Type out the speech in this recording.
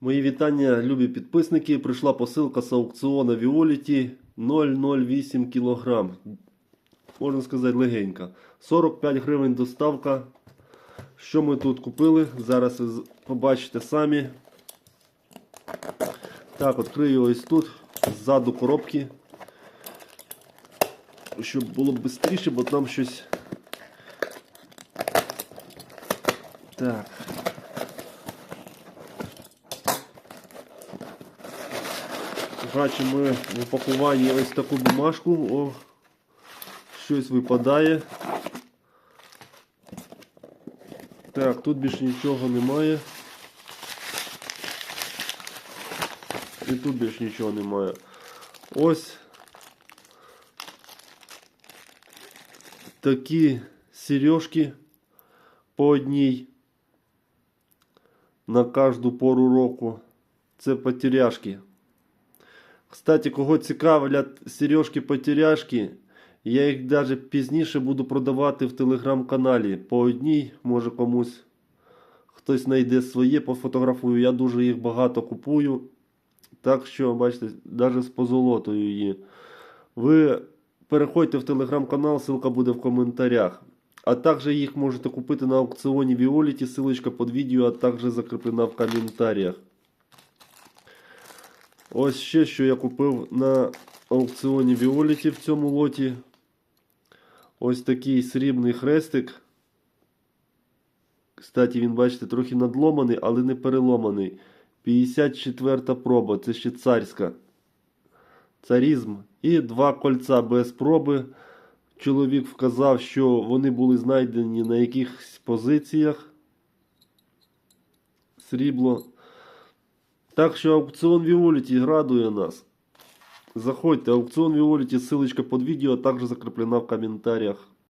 Мої вітання, любі підписники. Прийшла посилка з аукціону Violet 008 кг. Можна сказати, легенька. 45 гривень доставка. Що ми тут купили? Зараз ви побачите самі. Так, відкрию ось тут, ззаду коробки. Щоб було б швидше, бо там щось. Так. Бачимо в упакуванні ось таку бумажку. О, щось випадає. Так, тут більше нічого немає. І тут більше нічого немає. Ось такі сережки по одній на кожну пору року. Це потеряшки. Кстати, кого цікавлять сережки-потеряшки, я їх навіть пізніше буду продавати в телеграм-каналі. По одній, може комусь хтось знайде своє, пофотографую. Я дуже їх багато купую. Так що, бачите, навіть з позолотою її. Ви переходьте в телеграм-канал, ссылка буде в коментарях. А також їх можете купити на аукціоні Violet, ссылочка під відео, а також закріплена в коментарях. Ось ще що я купив на аукціоні Violet в цьому лоті. Ось такий срібний хрестик. Кстати, він, бачите, трохи надломаний, але не переломаний. 54 проба, це ще царська. Царізм. І два кольця без проби. Чоловік вказав, що вони були знайдені на якихось позиціях. Срібло. Так що аукціон Віоліті радує нас. Заходьте, аукціон Віоліті, ссылочка під відео, а також закреплена в коментарях.